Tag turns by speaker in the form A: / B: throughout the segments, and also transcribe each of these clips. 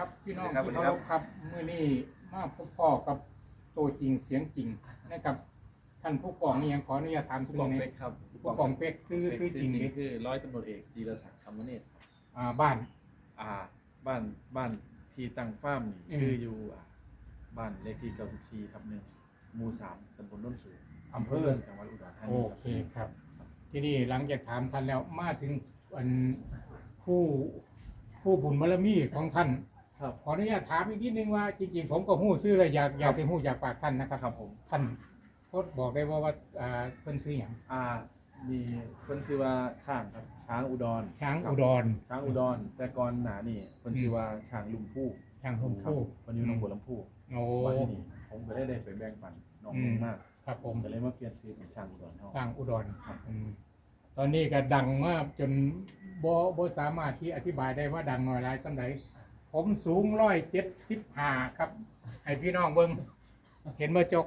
A: ครับพี่น้อง
B: ครับ
A: ที่
B: สวัส
A: เคา
B: ดี
A: ร
B: ครับ
A: พครับมื้อนี้มาพบพ่อกับตัวจริงเสียงจริงนะครับท่านผู้กองนี่ยังขออนุญาตถาม
B: ผู้
A: ซื้
B: ก
A: อ
B: อง
A: ใน
B: เป็กครับ
A: ผู้กองเป็กซื้อซื้อจริง
B: นี่
A: นี่
B: คือร้อยตำรวจเอกจีรศักดิ์คำมเนตรครับ
A: อ่าบ้าน
B: อ่า บ้านบ้านที่ตั้งฟาร์มนี่
A: อืม
B: คืออยู่อ่าบ้านเลขที่94ทับหนึ่งหมู่สามตำบลโน้นสูง
A: อำเภอ
B: จังหวัดอุดรธา
A: โอ
B: นี
A: เคครับ ที่นี่หลังจากถามท่านแล้วมาถึงอันผู้ผู้บุญบารมีของท่าน
B: ครับ
A: ขออนุญาตถามอีกนิดนึงว่าจริงๆ ผมก็หู้ซื้อเลยอยากอยากไปหู้อยากปากท่านนะครับ
B: ครับผม
A: ท่านโคตบอกได้ว่าว่าอ่าเพิ่นซื้ออย่าง
B: อ่ามีเพิ่นชื่อว่าช้างครับช้างอุดร
A: ช้าง
B: ครับ
A: อุดร
B: ช้างอุดร แต่ก่อนหนานี่เพิ่นชื่อว่าช้างลุมพู
A: ช้างหง
B: ครับ
A: ผู้
B: เพิ่นอยู่หนองบัวลำพู
A: โอ้
B: วันที่นี่ผมก็ได้ได้ไปแบ่งปันน้อง
A: อืม
B: มาก
A: ครับผม
B: ก็เลยมาเปลี่ยนชื่อเป็นช้างอุดรเฮา
A: สร้างอุดร
B: ครับ
A: อืมตอนนี้ก็ดังมากจนบ่บ่สามารถที่อธิบายได้ว่าดังน้อยหลายสันใด ผมสูงร้อยเจ็ดสิบห้าครับ ให้พี่น้องเบิ่งเห็นเมื่อจก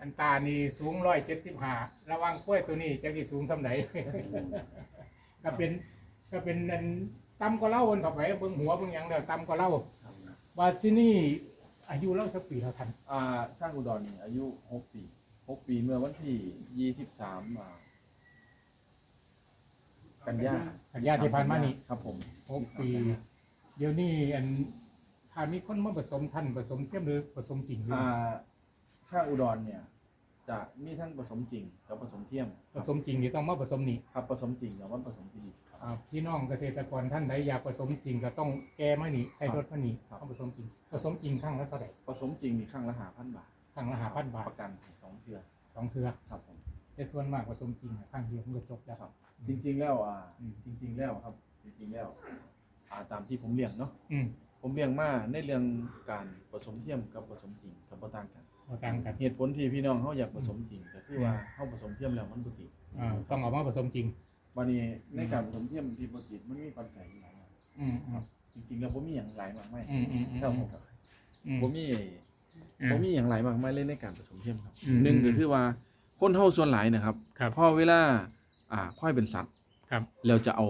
A: อันตานี่สูงร้อยเจ็ดสิบห้าระหวังกล้วยตัวนี้จะกี่สูงสำไหน ก็เป็นก็เป็นอันตำก็เล่าวนเข้าไปเบิ่งหัวเบิ่งหยังแล้วตำก็เล่าว่าที่นี่อายุเล่าสักปีแล้วทัน
B: อ่าช่างอุดรนี่อายุหกปีหกปีเมื่อวันที่ยี่สิบสามอ่ากันยา
A: สัญญาที่ผ่านมานี่
B: ครับผม
A: หกปี เดี๋ยวนี้อันถ้ามีคนมาผสมท่านผสมเทียมหรือผสมจริงหรือ
B: อ่าช่างอุดรเนี่ย จะมีทั้งผสมจริงกับผสมเทียม
A: ผสมจริงนี่ต้องมาผสมนี่
B: ครับผสมจริงกับว่าผสมที่ดีครับ
A: อ่าพี่น้องเกษตรกรท่านใดอยากผสมจริงก็ต้องแก้มานี่ใส่รถมานี่
B: ครับ
A: ต้องผสมจริง ผสมจริงครั้งละเท่าไหร่
B: ผสมจริงนี่ครั้งละหาพันบาท
A: ครั้งละห้าพันบาท
B: ประกันสองเทือ
A: สองเทือ
B: ครับผม
A: แต่ส่วนมากผสมจริงครั้งเดียวมันก็จบแล้ว
B: ครับ จริง ๆ แล้วอ่า
A: อืม
B: จริง ๆ แล้วครับ จริง ๆ แล้ว อ่าตามที่ผมเลี้ยงเนาะ
A: อืม
B: ผมเลี้ยงมาในเรื่องการผสมเทียมกับผสมจริงกับบ่ต่างกัน
A: มาต่างกัน
B: เหตุผลที่พี่น้องเขาอยากผสมจริงก็คือว่าเขาผสมเทียมแล้วมันบ่ติด
A: อ่าต้องเอามาผสมจริง
B: วันนี้ในการผสมเทียมที่บ่ติดมันมีปัจจัยหลายอย่าง
A: อืมอืม
B: จริงๆแล้วบ่มีหยังหลายมากมาย
A: อืมอืมอืม
B: ครับผมครับ
A: อืม
B: บ่มี
A: อ่า
B: บ่มีหยังหลายมากมายเลยในการผสมเทียมครับ
A: อืม
B: หนึ่งก็คือว่าคนเฮาส่วนหลายนะครับ
A: ครับ
B: พอเวลาอ่าควายเป็นสัตว์
A: ครับ
B: แล้วจะเอา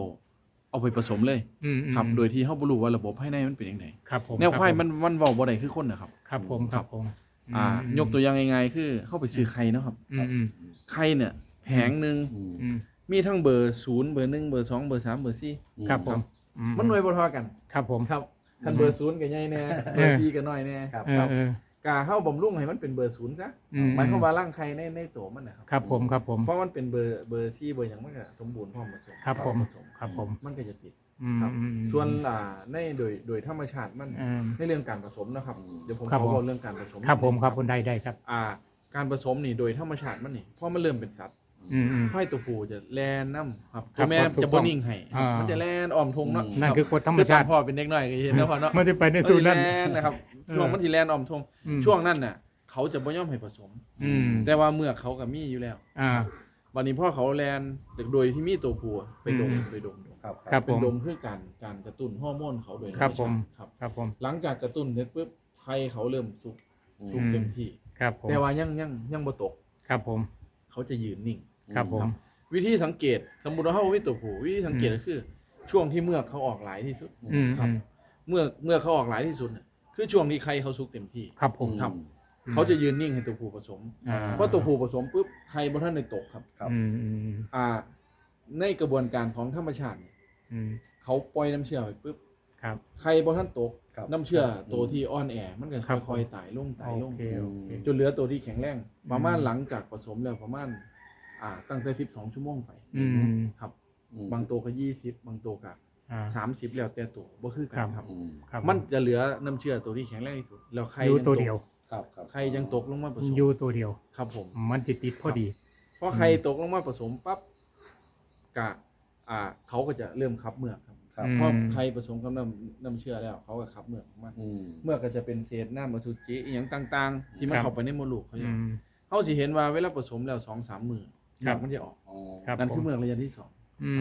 B: เอาไปผสมเลย
A: อืมอืม
B: ครับ โดยที่เฮาบ่รู้ว่าระบบภายในมันเป็นจังได
A: ครับผม
B: แนวควายมันมันเว้าบ่ได้คือคนนะครับ
A: ครับผมครับผม
B: อ่า ยกตัวอย่างง่ายๆคือเฮาไปซื้อไข่เนาะครับ
A: อืมอืม
B: ไข่เนี่ยแผงหนึง
A: อืม
B: มีทั้งเบอร์ศูนย์เบอร์หนึ่งเบอร์สองเบอร์สามเบอร์สี่
A: ครับผม
B: มันหน่วยบ่เท่ากัน
A: ครับผม
B: ครับคันเบอร์ศูนย์ก็ใหญ่แน่เบอร์สี่ก็น้อยแน่
C: ครับ
A: เออเออ กา
B: เฮาบำรุงให้มันเป็นเบอร์ศูนย์ซะ
A: อืม
B: หมายความว่าร่างไข่ในในตัวมันนะครับ
A: ครับผมครับผม
B: เพราะมันเป็นเบอร์เบอร์สี่เบอร์หยังมันก็สมบูรณ์พร้อมผสม
A: ครับผม
B: ผสม
A: ครับผม
B: มันก็จะติด
A: อืม
B: ครับ
A: อืมอืม
B: ส่วนอ่าในโดยโดยธรรมชาติมัน
A: อืม
B: ในเรื่องการผสมนะครับเดี๋ยวผม
A: ครับ
B: ขอ
A: ผม
B: บอกเรื่องการผสม
A: ครับผมครับคนใดได้ครับ
B: อ่า การผสมนี่โดยธรรมชาติมันนี่พอมันเริ่มเป็นสัตว์
A: อืมอืม
B: ควายตัวผู้จะแล่นน้ำครับ
A: ครับ
B: ตัวแม่
A: ครับถูก
B: จะ
A: ต้
B: บ่
A: อง
B: นิ่งให้
A: อ่ามั
B: มันจะแล่นอ้อมทงเนาะ
A: นั่นคือกฎธรรม
B: คือต
A: ชา
B: อน
A: ติ
B: พ่อเป็นเด็กน้อยก็เห็นแล้วพ่อเนาะ
A: ไม่ได้ไปในสูตรนั้น
B: มัสิแล่นนะครับ
A: เออ
B: ช่วงมันที่แล่นอ้อมทง
A: อืม
B: ช่วงนั้นน่ะ เขาจะบ่ยอมให้ผสม
A: อืม
B: แต่ว่าเมื่อเขาก็มีอยู่แล้ว
A: อ่า
B: วันนี้พ่อเขาแลนโดยที่มีตัวผู้ไปดม
A: อืม
B: ไปดมดม
C: ครับ
A: ครับ
B: เป็น
A: ผม
B: ดมคือการการกระตุ้นฮอร์โมนเขาโดยธรร
A: ครับ
B: ม
A: ผม
B: ชาติครับ
A: ครับผม
B: หลังจากกระตุ้นเสร็จปุ๊บไข่เขาเริ่มสุกสุกเต็มที่
A: ครับผม
B: แต่ว่ายังยังยังบ่ตก
A: ครับผม
B: เขาจะยืนนิ่ง
A: ครับผม
B: วิธีสังเกตสมมุติว่าเขาวิตัวผู้วิธีสังเกตก็คือ ช่วงที่เมือกเขาออกหลายที่สุด
A: อืม
B: ครั
A: อื
B: บ
A: ม
B: เมื่อกเมื่อกเขาออกหลายที่สุดน่ะ คือช่วงที่ไข่เขาสุกเต็มที่
A: ครับผม
B: ครับเขาจะยืนนิ่งให้ตัวผู้ผสม
A: อ่า
B: เพราะตัวผู้ผสมปุ๊บไข่บนท่านในตกครับ
C: ครับ
A: อืมอืมอืม
B: อ่า ในกระบวนการของธรรมชาติเนี่ย
A: อืม
B: เขาปล่อยน้ำเชื่อไปปุ๊บ
A: ครับ
B: ไข่บนท่านตก
C: ครับ
B: น้ำเชื่อตัวที่อ่อนแอมันก็
A: ครับ
B: ค่อยๆตายลงตายล
A: โองเคโอเค
B: จนเหลือตัวที่แข็งแรงประมาณ
A: อืม
B: หลังจากผสมแล้วประมาณอ่าตั้งแต่ 12 ชั่วโมงไป
A: อืม
B: ครับ
C: อืม
B: บางตัวก็ 20 บางตัวก็
A: อ่า
B: 30แล้วแต่ตัวบ่คือกั
A: ครั
B: น
A: บ
B: ครับ
C: อืม
A: ครับ
B: มันจะเหลือน้ำเชื่อตัวที่แข็งแรงที่สุดแล้วไข่
A: อยู่
B: ง
A: ตัว
B: ตก
A: เดียว
C: ครับครับ
B: ไข่ยังตกลงมาผสม
A: อยู่ตัวเดียว
B: ครับผม
A: มันจะติดพอดี
B: พอไข่ตกลงมาผสมปั๊บกะอ่า เขาก็จะเริ่มคับเมือกครับ
C: ครับ
A: อืม
B: เพราะไข่ผสมกับน้ำน้ำเชื่อแล้ว เขาก็คับเมือกออกมา
C: อืม
B: เมือกก็จะเป็นเศษน้ำอสุจิอหย่างต่าง ๆ ที่มัน
A: ครับ
B: เข้าไปในมดลูกเขาอ
A: อื
B: ย่าง
A: ม
B: เขาสิเห็นว่าเวลาผสมแล้วสองสามมือ
A: ครับ
B: เมือกมันจะออก
C: อ๋อ
A: ครับ
B: นั่นคือ
A: ผม
B: เมือกระยะที่สอง
A: อื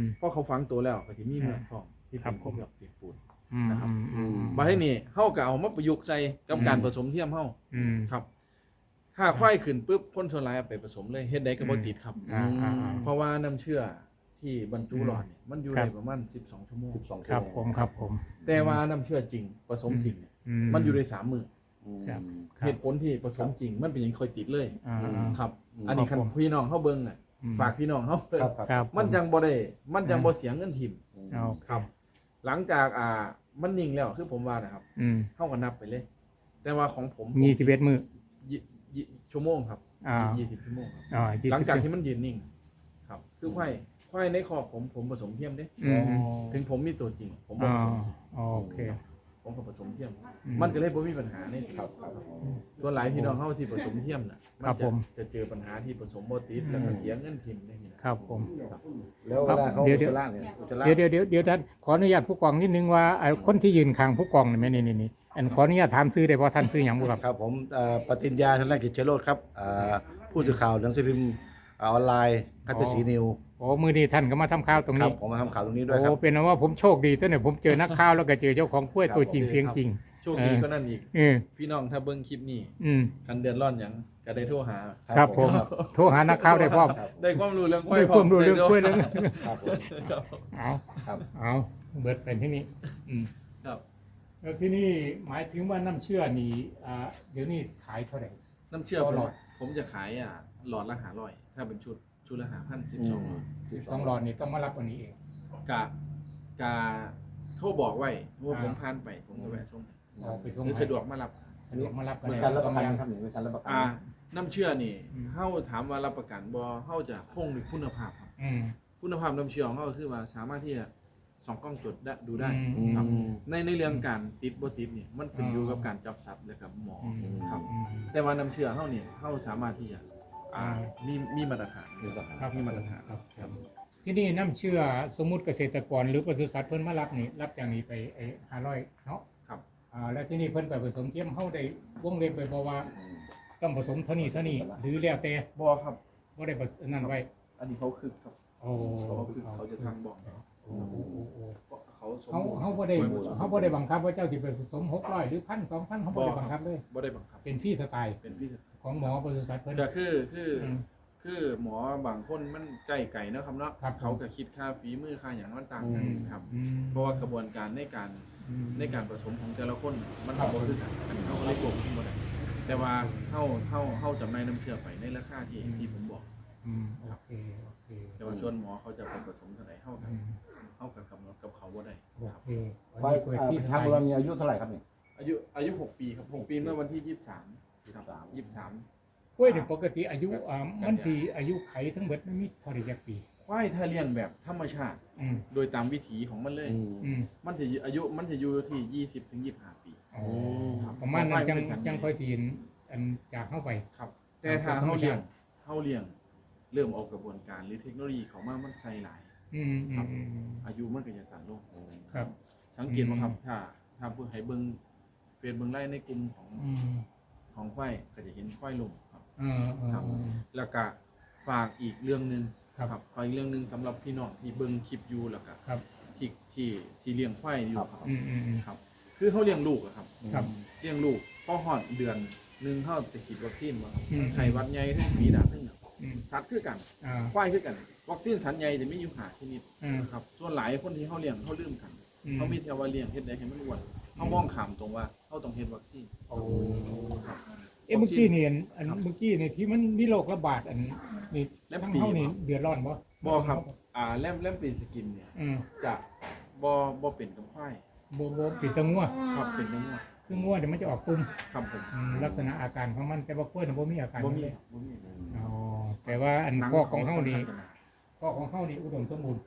A: ม
B: เพราะเขาฝังตัวแล้วก็จะมีเมือก
A: อ่า
B: พร้อมที่
A: ครั
B: เป็น
A: บผม
B: เมือกเปียกปูน
A: อืม
B: นะครับ
A: อืมอืม
B: มาที่นี่เฮาก็เอามาประยุกต์ใส่กับ
A: อืม
B: การผสมเทียมเฮา
A: อืม
B: ครับ ถ้าควายขึ้นปุ๊บคนส่วนหลายเอาไปผสมเลยเฮ็ดได้ก็บ่ติดครับ
A: อ่าอ่าอ่า
B: เพราะว่าน้ำเชื่อที่บรรจุหลอดเนี่ยมันอยู่
A: ครั
B: ได้
A: บ
B: ประมาณ12ชั่วโมง
C: สิบสอง
A: ครับผมครับผม
B: แต่ว่าน้ำเชื่อจริงผสมจริงเนี่ย
A: อื
B: มันอยู่ในสามมือ
A: ครับ ครับ
B: เหตุผลที่ผสมจริงมันเป็นอย่างค่อยติดเลย
A: อ่า
B: ครับ
C: อืม
B: อันนี้
A: ครั
B: คั
A: บ
B: น
A: ผม
B: พี่น้องเฮาเบิ่งอะ
A: อืม
B: ฝากพี่น้องเฮาเบิ่ง
C: ครับครับ
A: ครับ
B: มันจังบ่ได้มันจังบ่เสียเงินทิม
A: เอา
B: ครับ หลังจากอ่ามันนิ่งแล้วคือผมว่านะครับ
A: อืม
B: เฮาก็นับไปเลย แต่ว่าของผม
A: ยี่สิบเอ็ดมือ
B: ยี่ยี่ชั่วโมงครับ
A: อ่า
B: ยี่สิบชั่วโมงครับ
A: อ่ายี่
B: หลัง
A: สิบ
B: จากที่มันยืนนิ่ง ครับ คือควายควายในคอกผมผมผสมเทียมเด้
A: อืม
B: ถึงผมมีตัวจริง ผมบ่
A: อ่า
B: ผสมจริง
A: โอเค
B: ผมก็ผสมเทียม
A: อื
B: มันก็เลยบ่มีปัญหานี่
C: ครับครับ
B: ส่วนหลายพี่น้องเฮาที่ผสมเทียมน่ะ
A: ครับ
B: จะ
A: ผม
B: จะเจอปัญหาที่ผสมบ่ติดแล้วก็เสียเงินทิมได้นี่นะครับ
A: ผม
C: แล้วเวลาเขา
A: เดี๋ยวเดี๋ยว
C: จะล่างเนี่ย
B: อุจจาระ
A: เดี๋ยวเดี๋ยวเดี๋ยวเดี๋ยวท่านขออนุญาตผู้กองนิดนึงว่าไอ้คนที่ยืนข้างผู้กองนี่แม่นี่นี่นี่อันขออนุญาตถามซื้อได้เพราะท่านซื้ออย่างบุครับ
C: ครับผมเอ่อปฏิญญาธนกิจเจโรธครับเอ่อผู้สื่อข่าวหนังสือพิมพ์ออนไลน์คัตสีนิว
A: โอ้มือนี้ท่านก็มาทำข่าวตรง
C: ครั
A: นี้
C: บผมมาทำข่าวตรงนี้ด้วยค
A: โอ้
C: รับ
A: เป็นว่าผมโชคดีตั้งแต่ผมเจอนักข่าวแล้วก็เจอเจ้าของกล้วย
C: ครับ
A: ตัวจริง
B: ผม
A: เสียงจริง
B: โชคดีก็นั่นอีก
A: เออ
B: พี่น้องถ้าเบิ่งคลิปนี้
A: อืม
B: คันเดือนร้อนหยังก็ได้โทรหา
A: ครับผม โทรหานักข่าวได้พร้อม
B: ได้ความรู้เรื่องควาย
A: ได้ความรู้เรื่อง
B: พ
A: กล้วยเรื่อง
C: ครับผม
B: ครับ
A: เอา
C: ครับ
A: เอาเบิดเป็นที่นี่อืม
B: ครับ
A: แล้วที่นี่หมายถึงว่าน้ำเชื่อนี่อ่าเดี๋ยวนี้ขายเท่าไหร่
B: น้ำเชื่อ
A: ต่
B: ผ
A: อ
B: ม
A: หลอด
B: ผมจะขายอะหลอดละหาร้อย ถ้าเป็นชุด ชุดละหาพันสิบ
C: อื
B: สอง
C: ม
B: หลอด
A: สิบสองหลอดนี่ต้องมารับวันนี้เอง
B: กะกะโทรบอกไว้ว่า
A: อ่า
B: ผมผ่านไปผมก็แวะส่ง
A: เอาไปส่ง
B: หรือ
A: ให้
B: สะดวกมารับ
A: สะดวกมารับกัน
C: มี
A: ได้
C: การรับประกัน
A: สอง
C: ไหม
A: อย่า
C: ครับมีการรับประกัน
B: อ่าน้ำเชื่อนี่
A: อืม
B: เฮาถามว่ารับประกันบ่เฮาจะคงด้วยคุณภาพครับ
A: อืม
B: คุณภาพน้ำเชื่อของเฮาคือว่าสามารถที่จะส่องกล้องตรวจได้ดูได้
A: อืม
B: ครับ ในในเรื่องการติดบ่ติดนี่มันขึ้นอยู่กับการจับสับและกับหมอ
A: อืม
B: ครับ
A: อืม
B: แต่ว่าน้ำเชื่อเฮานี่เฮาสามารถที่จะ อ่า
A: อ่า
B: มีมีมาตรฐาน
C: มีประกัน
A: ครับ
B: มีมาตรฐาน
A: ครับครับที่นี่น้ำเชื่อสมมุติเกษตรกรหรือปศุสัตว์เพิ่นมารับนี่รับอย่างนี้ไปไอ้ห้าร้อยเนาะ
B: ครับ
A: อ่าแล้วที่นี่เพิ่นไปผสมเทียมเฮาได้วงเล็บไปบอกว่าต้องผสมเท่านี้เท่านี้หรือแล้วแต่
B: บ่ครับ
A: บ่ได้แบบนั่นไว้
B: อันนี้เขาคือครับ
A: โอ้
B: เขาคือเขาจะทางบอก
A: โอ้โอ้โอ้โอ้
B: เขาสม
A: เขา
B: บูรณ์
A: เขาบ่ได้เขาบ่ได้บังคับว่าเจ้าสิไปผสม600หรือ1,000 2,000เขาบ่ได้บังคับเลย
B: บ่ได้บังคับ
A: เป็นที่สไตล์
B: เป็นพี่
A: ของหมอปศุสัตว์เพิ่น
B: ก็คือคืออ
A: ม
B: คือหมอบางคนมันใกล้ไก่เนาะครับเนาะ
A: ครับ
B: เขาก็คิดค่าฝีมือค่าอย่างมันต่างกันครับ
A: อืม
B: เพราะว่ากระบวนการในการ
A: อืม
B: ในการผสมของแต่ละคนมัน
A: ครับ
B: บ่คือกันอันนี้เขาก็เลยกลมขึ้นบ่ได้แต่ว่าเฮาเฮาเฮาจำได้น้ำเชื่อไปในราคาที่ที่ผมบอก
A: อืมโอเคโอเค
B: แต่ว่าส่วนหมอเขาจะไปผสมเท่าไหร่เฮากั
A: อื
B: น
A: ม
B: เฮากับกำหนดกับเขาบ่ได้
A: โอ
B: ครับ
A: เค
C: ควายอ่าทางเรามีอายุเท่าไหร่ครับเนี่ย
B: อายุอายุ 6 ปีครับ 6 ปีเมื่อวันที่ 23 ครับ23
A: กล้วยเนี่ยปกติอายุอ่ามันสิอายุไขทั้งเบิดมันมีเท่าไหร่จักปี
B: ควายถ้าเลี้ยงแบบธรรมชาติ
A: อืม
B: โดยตามวิถีของมันเลย
C: อืม
A: อืม
B: มันจะอายุมันจะอยู่ที่20ถึง25ปี
A: อ๋อ
B: ครับ
A: ประมาณนั้นจัง
B: ควายมันจะ
A: จังค่อยสิเห็นอันจากเข้าไป
B: ครับ แต่ถ้า
A: ธรรม
B: เฮา
A: ชาติ
B: เลี้ยงเฮาเลี้ยง เริ่มออกกระบวนการหรือเทคโนโลยีเขามามันใส่หลาย
A: อืมอืมอืม
B: อายุมันก็จะสั้นลง
A: ครับ
B: สังเกตว่าครับ
A: อืม
B: ถ้า ถ้าเพื่อให้เบิ่งเฟซเบิ่งไล่ในกลุ่มของ
A: อืม
B: ของควายก็จะเห็นควายลมครับ
A: เออเออ
B: ครับ
A: เออ
B: แล้วก็ฝากอีกเรื่องหนึง
A: ครับ
B: ฝากอีกเรื่องหนึงสำหรับพี่น้องที่เบิ่งคลิปอยู่แล้วก็
A: ครับ
B: ที่ที่ที่เลี้ยงควายอยู่ครับ
A: อืมอืมอืม
B: ครับ คือเขาเลี้ยงลูกอะครับ
A: ครับ
B: เลี้ยงลูกพอหอดเดือนหนึ่งเขาจะฉีดวัคซีนมาครับ
A: อืม
B: ไข้หวัดใหญ่ทั้งปีดาทั้งหยัง
A: อืม
B: สัตว์คือกัน
A: อ่า
B: ควายคือกัน วัคซีนสัตว์ใหญ่จะไม่อยู่หาชนิด
A: อืม
B: นะครับ ส่วนหลายคนที่เขาเลี้ยงเขาลืมกัน
A: อืม
B: เขามีแต่ว่าเลี้ยงเฮ็ดได้ให้มันอ้วน เขามองขามตรงว่าเขาต้องเฮ็ดวัคซีน
A: โอ้
B: ครับ
A: เอ้เมื่อกี้นี่อันอัน
B: ครับ
A: เมื่อกี้นี่ที่มันมีโรคระบาดอันนี่
B: แล้ว
A: ทั้ง
B: ปี
A: เฮานี่เดือดร้อนบ่
B: บ่ครับ อ่าแลมแลมปีนสกินเนี่ย
A: อืม
B: จะบ่บ่เป็นกับควาย
A: บ่บ่ปิดตะงัว
B: ครับเป็นกับงัว
A: คืองัวเดี๋ยวมันจะออกตุ่ม
B: ครับผม
A: อืมลักษณะอาการของมันแต่ว่ากล้วยน่ะบ่มีอาการ
B: บ่มี
A: เลย
B: บ่มี
A: อ๋อแต่ว่าอัน
B: หนั
A: ข้อของเฮานี่
B: ขจะห
A: ข้อของเฮานี่อุดมสมบูรณ์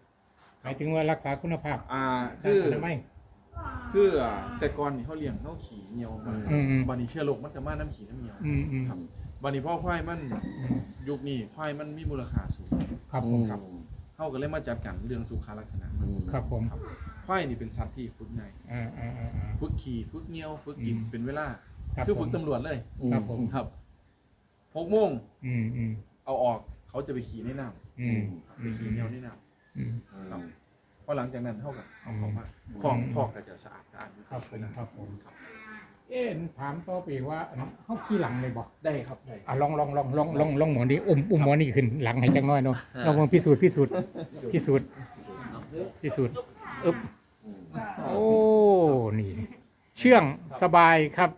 A: หมายถึงว่ารักษาคุณภาพ
B: อ่า
A: ด้า
B: คื
A: น
B: อ
A: อนามัย
B: คืออ่าแต่ก่อนนี่เขาเลี้ยงเขาขี่เหนียวมา
A: อืมอืม
B: บัดนี้เชื้อโรคมันจะมาน้ำขี่น้ำเหนียว
A: อืมอืม
B: ครับบัดนี้พ่อควายมัน
A: อืม
B: ยุคนี้ควายมันมีมูลค่าสูง
A: ครับผม
B: ครับเขาก็เลยมาจัดการเรื่องสุขลักษณะ
A: ครับผม
B: ครับควายนี่เป็นสัตว์ที่ฝึกง่าย
A: อ่าอ่าอ่าอ่า
B: ฝึกขี่ฝึกเหนียวฝึกกิน
A: อืม
B: เป็นเวลา
A: ครับ
B: คือ
A: ผ
B: ฝึ
A: ม
B: กตำรวจเลย
A: ครับผม
B: ครับหกโมง
A: อืมอืม
B: เอาออกเขาจะไปขี่ในน้
A: อืมำ
B: ไปขี่เหนียวในน้
A: อืมำ
B: ครับ พอหลังจากนั้นเท่ากับเอาเขามา
A: อืม
B: คอกคอกก็จะสะอาดสะอาดอยู่
A: ครับผม
B: เวลา
A: ครับผม
B: ครับ
A: เเอ๊ะถามต่อไปว่าอันเขาขี่หลังเลยบ่
B: ได้ครับได้
A: อะลองลองลองลองลองลองหมอนี่อุ้มอุ้มหมอนี่ขึ้นหลังให้จังน้อยเนาะลองลองพิสูจน์พิสูจน์พิสูจน์พิสูจน์อึ๊บโอ้นี่ เชื่องสบายครับ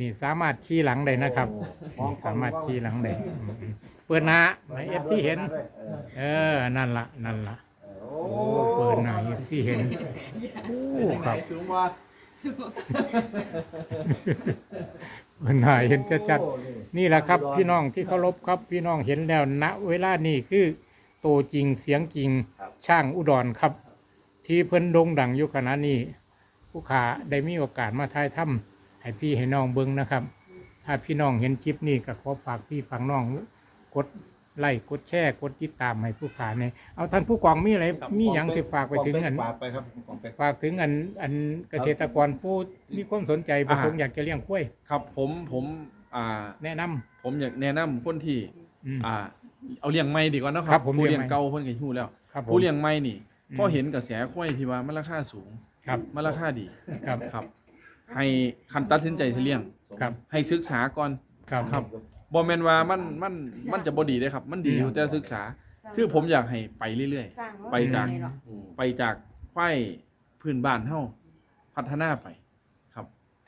A: นี่สามารถขี่หลังได้นะครับนี่สามารถขี่หลังได้อืมเปิดหน้าในเอฟที่เห็น เออนั่นละนั่นละ โอ้ เปิดหน้าเอฟที่เห็นโอ้ครับ
B: สูงว่า
A: เปิดหน้าเห็นชัดๆนี่แหละครับ พี่น้องที่เคารพครับ พี่น้องเห็นแล้วณเวลานี้คือโตจริงเสียงจริงช่างอุดรครับ ที่เพิ่นโด่งดังอยู่ขณะนี้ ผู้ขาได้มีโอกาสมาถ่ายถ้ำให้พี่ให้น้องเบิ้งนะครับ ถ้าพี่น้องเห็นคลิปนี้ก็ขอฝากพี่ฝากน้องกด ไลค์กดแชร์กดติดตามให้ผู้ขาเนี่ยเอาท่านผู้กองมีอะไรมีอย่างสิฝากไปถึงอัน
C: ฝากไปครับของเป็ก
A: ฝากถึงอันอันเกษตรกรผู้มีความสนใจประสงค์อยากจะเลี้ยงกล้วย
B: ครับผมผมอ่า
A: แนะนำ
B: ผมอยากแนะนำคนที่
A: อืม
B: อ่าเอาเลี้ยงไม้ดีกว่าเนาะค
A: ครั
B: รั
A: บบผม
B: ผู้
A: เลี้
B: เลี้
A: ย
B: ย
A: ง
B: ง
A: ไม้
B: เก่าเพิ่นก็ฮู้แล้ว
A: ครับผม
B: ผู้เลี้ยงไม้นี่
A: อืม
B: พอเห็นกระแสควายที่ว่ามันราคาสูง
A: ครับ
B: มันราคาดี
A: ครับ
B: ครับ ให้คันตัดสินใจสิเลี้ยง
A: ครับ
B: ให้ศึกษาก่อน
A: ครับ
B: ครับ บ่แม่นว่ามันมันมันจะบ่ดีเด้ครับ มันดีอยู่แต่ศึกษา คือผมอยากให้ไปเรื่อยไปจากๆไปจากควายพื้นบ้านเฮาพัฒนาไป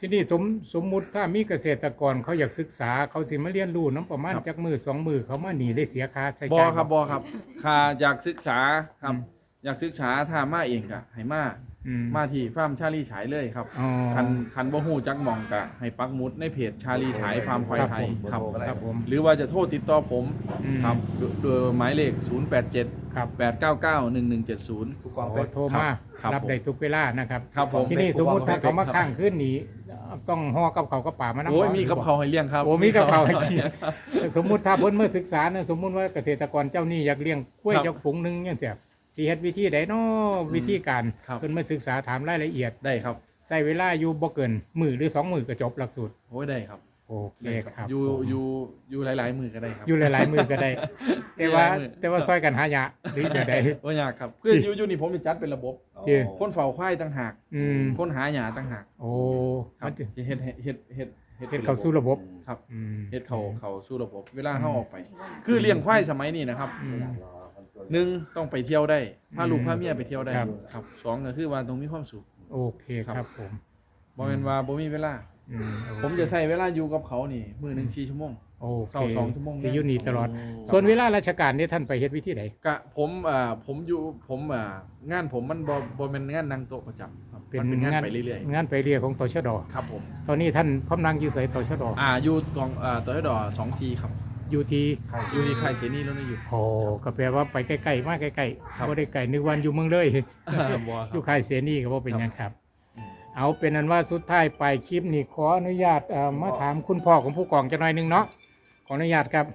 A: ที่นี่สมสมมุติถ้ามีเกษตรกรเขาอยากศึกษาเขาสิมาเรียนรู้น้ำประมาณ
B: ครับ
A: จักมือสองมือเขามาหนีได้เสียค่าใช้
B: บอ
A: จ่าย
B: ครับบอครับค่าอยากศึกษาครับ
A: อืม
B: อยากศึกษาถ้ามาเองกะให้มา
A: อืม
B: มาที่ฟาร์มชาลีฉายเลยครับ
A: อ๋อ
B: คันคันบ่ฮู้จักหมองกะให้ปักหมุดในเพจชาลีฉายฟาร์มควายไทย
A: ค
B: ค
A: รั
B: รั
A: บบผมครับผม
B: หรือว่าจะโทรติดต่อผม
A: อืม
B: ครับโดยโดยหมายเลข 087
A: ครับ
B: 899 1170
C: ผู้กอง
A: โอ้
C: เป็ก
A: โทรมา
B: ครับ
A: รับ
B: ผม
A: ได้ทุกเวลานะครับ
B: ครับผม
A: ที่นี่สมมุติถ้าเขามาข้างขึ้นหนีต้องห่อกับเขาวกับป่ามานะ
B: โอ้ยมีกับเขาวให้เลี้ยงครับ
A: โอ้มีกับเขาวให้กินสมมุติถ้าเพิ่นเมื่อศึกษาเนี่ยสมมุติว่าเกษตรกรเจ้านี่อยากเลี้ยงกล้วย
B: ครับ
A: จักฝูงหนึงจังซี่สิ เฮ็ดวิธีใดเนาะวิธีการ
B: ครับ
A: เพิ่นมาศึกษาถามรายละเอียด
B: ได้ครับ
A: ใช้เวลาอยู่บ่เกินมื้อหรือสองมื้อก็จบหลักสูตร
B: โอ้ยได้ครับ
A: โอเค
B: ได้
A: ครับ
B: อยู่
A: ผม
B: อยู่อยู่หลาย ๆ มือก็ได้ครับ
A: อยู่หลายๆมื้อก็ได้ แต่ว่า
B: หลายๆมื้อ
A: แต่ว่าซอยกันหายะหรือจะได้
B: ว่ายากครับคืออยู่อยู่นี่ผมจะจัดเป็นระบบ
A: จริง
B: คนเฝ้าควายต่างหาก
A: อืม
B: คนหาหญ้าต่างหาก
A: โอ้
B: ครั
A: มั
B: บ
A: นจะ
B: จะเฮ็ดเฮ็ดเฮ็ดเฮ็ด
A: เฮ็ดเข้าสู่ระบบ
B: ครับ
A: อืม
B: เฮ็ดเขาเขาสู่ระบบ เวลาเฮาออกไป คือเลี้ยงควายสมัยนี้นะครับ
A: อืม
B: หนึ่งต้องไปเที่ยวได้พาลูก
A: อืม
B: พาเมียไปเที่ยวได้
A: ครับ
B: ครับสองก็คือว่าต้องมีความสุข
A: โอเคครับผม
B: บ่แม่นว่าบ่มีเวลา
A: อืมโอเค
B: ผมจะใช้เวลาอยู่กับเขานี่มื้อหนึง4ชั่วโมง
A: โอเค
B: เช้าสองชั่วโมง
A: สิอยู่นี่ตลอด
C: อืม
A: ส่วนเวลาราชการนี่ท่านไปเฮ็ดวิธีใด
B: กะผมเอ่อผมอยู่ผมเอ่องานผมมันบ่บ่แม่นงานนั่งโต๊ะประจำครับมันเป็นงานไปเรื่อย
A: งานไปเรียของตชด
B: ๆครับผม
A: ตอนนี้ท่านพำนังอยู่ไสตชด
B: อ่าอยู่กองอ่าตัวให้ดอ24ครับ
A: อยู่ที่
B: อยู่ที่ค่ายเสนีแล้วนี่อยู่
A: โอ้ก็แปลว่าไปใกล้ๆมากใกล้
B: ครับ
A: ๆบ่ได้ไกลนึกวันอยู่เมืองเลย
B: บ่ค
A: อ
B: รับ
A: ยู่ค่ายเสนีก็บ่เป็นหยังครับ
B: อืม
A: เอาเป็นนั้นว่าสุดท้ายไปคลิปนี้ขออนุญาตเอ่อมาถามคุณพ่อของผู้กองจะหน่อยหนึงเนาะขออนุญาตครับ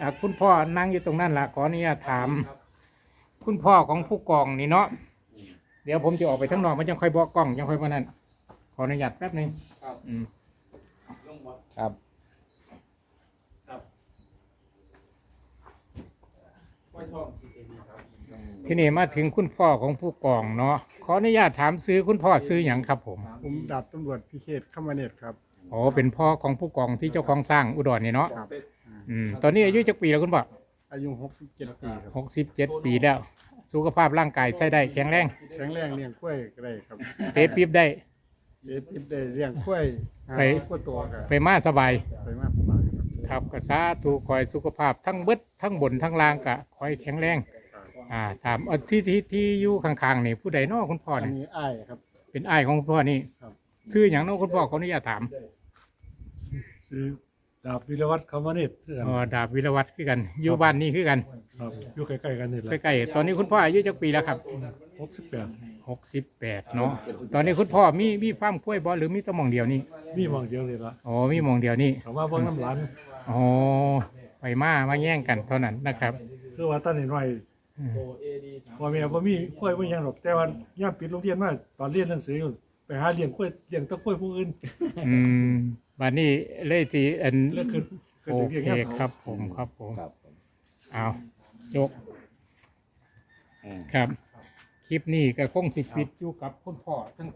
A: อ่าคุณพ่อนั่งอยู่ตรงนั้นล่ะขออนุญาตถาม คุณพ่อของผู้กองนี่เนาะเดี๋ยวผมจะออกไปข้างนอกมันยังค่อยบอกกล้องยังค่อยมานั่นขออนุญาตแป๊บหนึง
B: ครับ
A: อืม
C: ครับ
A: ทีนี้มาถึงคุณพ่อของผู้กองเนาะขออนุญาตถามซื้อคุณพ่อซื้ออย่างครับผม
D: ผมดาบตำรวจพิเชษขมาเนตครับ
A: อ๋อเป็นพ่อของผู้กองที่เจ้าของสร้างอุดรนี่เนาะ
D: ครับ
A: อืมตอนนี้อายุจักปีแล้วคุณพ่อ
D: อายุ67ปีครับ
A: หกสิบเจ็ดปีแล้ว สุขภาพร่างกายใช้ได้แข็งแรง
D: แข็งแรงเลี้ยงกล้วยก็ได้ครับ
A: เตะปี๊บได้
D: เด็ดติดได้เลี้ยงกล้วยหา
A: ไป
D: กล้วยตัวก็
A: ไปมาสบาย
D: ไปมากสบาย ครับ
A: ครับกษาถูกคอยสุขภาพทั้งเบิดทั้งบนทั้งล่างกะคอยแข็งแรง อ่า ถามเอาที่ที่ที่อยู่ข้างๆนี่ผู้ใดเนอคุณพ่อ
D: อัน
A: เนี่ย
D: นี้อ้ายครับ
A: เป็นอ้ายของคุณพ่อนี่
D: ครับ
A: ชื่ออย่างเน้องคุณพ่อขออนุญาตถาม
E: ซื้อดาบวิรวัตรคำวเนตรคือกัน
A: อ๋อดาบวิรวัตรคือกันอยู่บ้านนี้คือกัน
E: ครับอยู่ใกล้ๆกันนี่แหละ
A: ใกล้ๆตอนนี้คุณพ่ออายุจักปีแล้วครับ
E: หกสิบแปด
A: หกสิบแปดเนาะตอนนี้คุณพ่อมีมีฟาร์มกล้วยบ่หรือมีแตะมองเดียวนี่
E: มีหมองเดียวนี่ละ
A: อ๋อมีหมองเดียวนี่
E: ถามว่าเบิ่งน้ำหลาน
A: อ๋อไปมามาแย่งกันเท่านั้นนะครับ
E: คือว่าตอนนี้หน่อยพ่อแม่บ่มีกล้วยบ่มีหยังหรอกแต่ว่ายามปิดโรงเรียนมาตอนเรียนหนังสืออยู่ไปหาเลี้ยงกล้วยเลี้ยงแตะกล้วยผู้อื่น
A: อืมบัดนี้เลยที่อัน
E: แล้วคือคือ
A: โอ
E: ถึง
A: เค
E: เลี้ยงยาม
A: ครับผมครับผม
C: ครับ
A: เอายก
C: อืม
A: ครับ คลิปนี้ก็คงสิปิดอยู่กับคุณพ่อทั้ง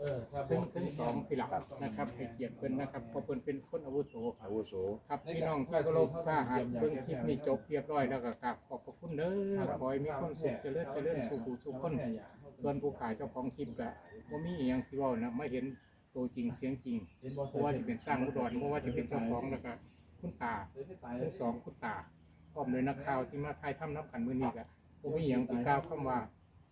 A: ทั้งทั้งสองพี่หลักนะครับให้เกียรติเพิ่นนะครับเพราะเพิ่นเป็นคนอาวุโส
C: อาวุโส
A: ครับพี่น้องที่เคารพถ้าหากเบิ่งคลิปนี้จบเรียบร้อยแล้วก็กราบขอบพระคุณเด้อขอให้มีความสุขเจริญเจริญสุขสุขคนส่วนผู้ขายเจ้าของคลิปก็บ่มีอีหยังสิเว้านะไม่เห็นตัวจริงเสียงจริงเพราะว่าจะเป็นสร้างอุดรเพราะว่าจะเป็นเจ้าของแล้วก็คุณตาทั้งสองคุณตาพร้อมด้วยนักข่าวที่มาถ่ายทำนับกันมื้อนี้ก็บ่มีหยังสิกล่าวคำว่า